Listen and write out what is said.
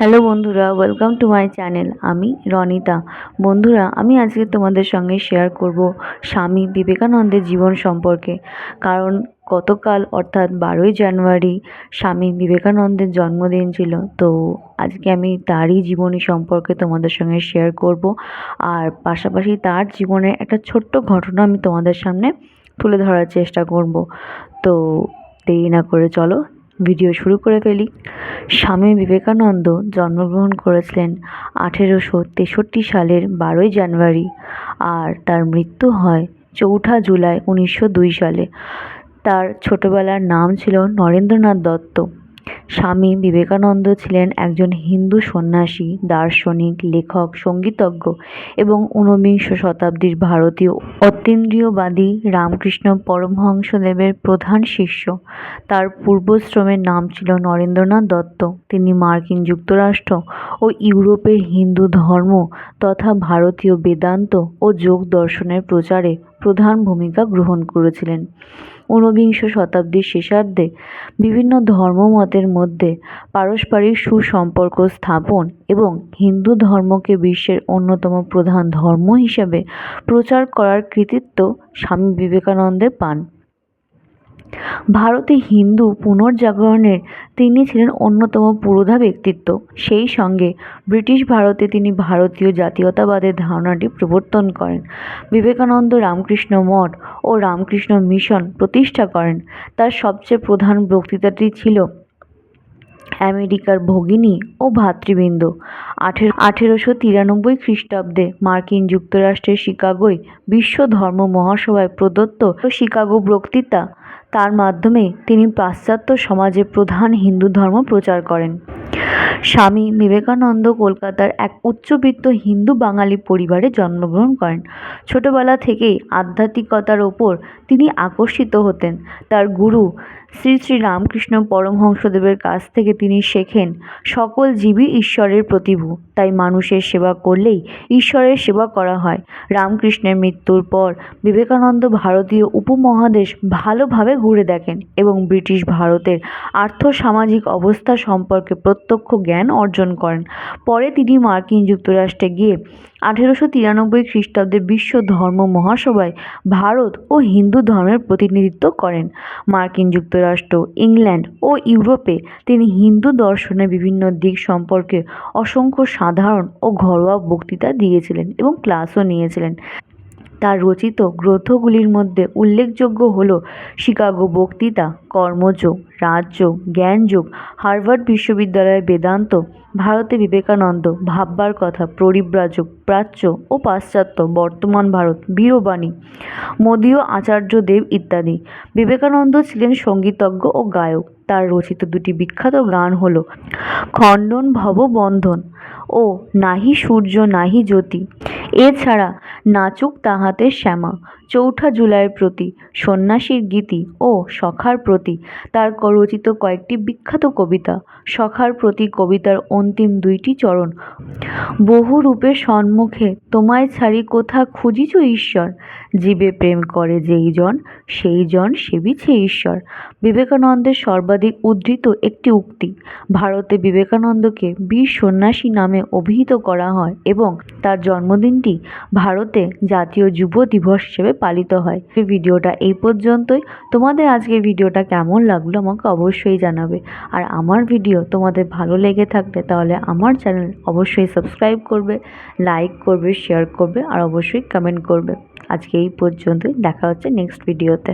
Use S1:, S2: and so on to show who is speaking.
S1: Hello বন্ধুরা welcome to my channel আমি রনিতা। বন্ধুরা, আমি আজকে তোমাদের সঙ্গে শেয়ার করব স্বামী বিবেকানন্দের জীবন সম্পর্কে। কারণ গতকাল, অর্থাৎ বারোই জানুয়ারি, স্বামী বিবেকানন্দের জন্মদিন ছিল। তো আজকে আমি তারই জীবনী সম্পর্কে তোমাদের সঙ্গে শেয়ার করব। আর পাশাপাশি তার জীবনের একটা ছোট্ট ঘটনা আমি তোমাদের সামনে তুলে ধরার চেষ্টা করব। তো দেরি না করে চলো ভিডিও শুরু করে ফেলি। স্বামী বিবেকানন্দ জন্মগ্রহণ করেছিলেন আঠেরোশো তেষট্টি সালের বারোই জানুয়ারি আর তার মৃত্যু হয় চৌঠা জুলাই উনিশশো দুই সালে। তার ছোটবেলার নাম ছিল নরেন্দ্রনাথ দত্ত। স্বামী বিবেকানন্দ ছিলেন একজন হিন্দু সন্ন্যাসী, দার্শনিক, লেখক, সঙ্গীতজ্ঞ এবং ঊনবিংশ শতাব্দীর ভারতীয় অতীন্দ্রিয়বাদী রামকৃষ্ণ পরমহংসদেবের প্রধান শিষ্য। তার পূর্বশ্রমের নাম ছিল নরেন্দ্রনাথ দত্ত। তিনি মার্কিন যুক্তরাষ্ট্র ও ইউরোপের হিন্দু ধর্ম তথা ভারতীয় বেদান্ত ও যোগ দর্শনের প্রচারে প্রধান ভূমিকা গ্রহণ করেছিলেন। ঊনবিংশ শতাব্দীর শেষার্ধে বিভিন্ন ধর্মমতের মধ্যে পারস্পরিক সুসম্পর্ক স্থাপন এবং হিন্দু ধর্মকে বিশ্বের অন্যতম প্রধান ধর্ম হিসেবে প্রচার করার কৃতিত্ব স্বামী বিবেকানন্দের পান। ভারতে হিন্দু পুনর্জাগরণের তিনি ছিলেন অন্যতম পুরোধা ব্যক্তিত্ব। সেই সঙ্গে ব্রিটিশ ভারতে তিনি ভারতীয় জাতীয়তাবাদের ধারণাটি প্রবর্তন করেন। বিবেকানন্দ রামকৃষ্ণ মঠ ও রামকৃষ্ণ মিশন প্রতিষ্ঠা করেন। তার সবচেয়ে প্রধান বক্তৃতাটি ছিল আমেরিকার ভগিনী ও ভাতৃবৃন্দ। আঠেরো আঠেরোশো তিরানব্বই খ্রিস্টাব্দে মার্কিন যুক্তরাষ্ট্রের শিকাগোয় বিশ্ব ধর্ম মহাসভায় প্রদত্ত শিকাগো বক্তৃতা, তার মাধ্যমে তিনি পাশ্চাত্য সমাজে প্রধান হিন্দু ধর্ম প্রচার করেন। স্বামী বিবেকানন্দ কলকাতার এক উচ্চবিত্ত হিন্দু বাঙালি পরিবারে জন্মগ্রহণ করেন। ছোটবেলা থেকেই আধ্যাত্মিকতার ওপর তিনি আকর্ষিত হতেন। তার গুরু শ্রী শ্রী রামকৃষ্ণ পরমহংসদেবের কাছ থেকে তিনি শেখেন, সকল জীবই ঈশ্বরের প্রতিভু, তাই মানুষের সেবা করলেই ঈশ্বরের সেবা করা হয়। রামকৃষ্ণের মৃত্যুর পর বিবেকানন্দ ভারতীয় উপমহাদেশ ভালোভাবে ঘুরে দেখেন এবং ব্রিটিশ ভারতের আর্থসামাজিক অবস্থা সম্পর্কে প্রত্যক্ষ জ্ঞান অর্জন করেন। পরে তিনি মার্কিন যুক্তরাষ্ট্রে গিয়ে আঠেরোশো তিরানব্বই খ্রিস্টাব্দে বিশ্ব ধর্ম মহাসভায় ভারত ও হিন্দু ধর্মের প্রতিনিধিত্ব করেন। মার্কিন যুক্তরাষ্ট্র, ইংল্যান্ড ও ইউরোপে তিনি হিন্দু দর্শনের বিভিন্ন দিক সম্পর্কে অসংখ্য সাধারণ ও ঘরোয়া বক্তৃতা দিয়েছিলেন এবং ক্লাসও নিয়েছিলেন। তার রচিত গ্রন্থগুলির মধ্যে উল্লেখযোগ্য হল শিকাগো বক্তৃতা, কর্মযোগ, রাজযোগ, জ্ঞানযোগ, হার্ভার্ড বিশ্ববিদ্যালয়ের বেদান্ত, ভারতে বিবেকানন্দ, ভাববার কথা, পরিব্রাজক, প্রাচ্য ও পাশ্চাত্য, বর্তমান ভারত, বীরবাণী, মদীয় আচার্যদেব ইত্যাদি। বিবেকানন্দ ছিলেন সঙ্গীতজ্ঞ ও গায়ক। তার রচিত দুটি বিখ্যাত গান হল খণ্ডন ভব বন্ধন ও নাহি সূর্য নাহি জ্যোতি। এছাড়া নাচুক তাহাতে শ্যামা। চৌঠা জুলাইয়ের প্রতি সন্ন্যাসীর গীতি ও সখার প্রতি তার রচিত কয়েকটি বিখ্যাত কবিতা। সখার প্রতি কবিতার অন্তিম দুইটি চরণ। বহু রূপের সম্মুখে তোমায় ছাড়ি কোথা খুঁজিছ ঈশ্বর? জীবে প্রেম করে যেই জন, সেই জন সেবিছে ঈশ্বর। বিবেকানন্দের সর্বাধিক উদ্ধৃত একটি উক্তি। ভারতে বিবেকানন্দকে বীর সন্ন্যাসী নামে অভিহিত করা হয় এবং তার জন্মদিনটি ভারতে জাতীয় যুব দিবস হিসেবে পালিত হয়। ভিডিওটা এই পর্যন্তই। তোমাদের আজকের ভিডিওটা কেমন লাগল আমাকে অবশ্যই জানাবে। আর আমার ভিডিও তোমাদের ভালো লেগে থাকলে তাহলে আমার চ্যানেল অবশ্যই সাবস্ক্রাইব করবে, লাইক করবে, শেয়ার করবে আর অবশ্যই কমেন্ট করবে। আজকে এই পর্যন্তই। দেখা হচ্ছে নেক্সট ভিডিওতে।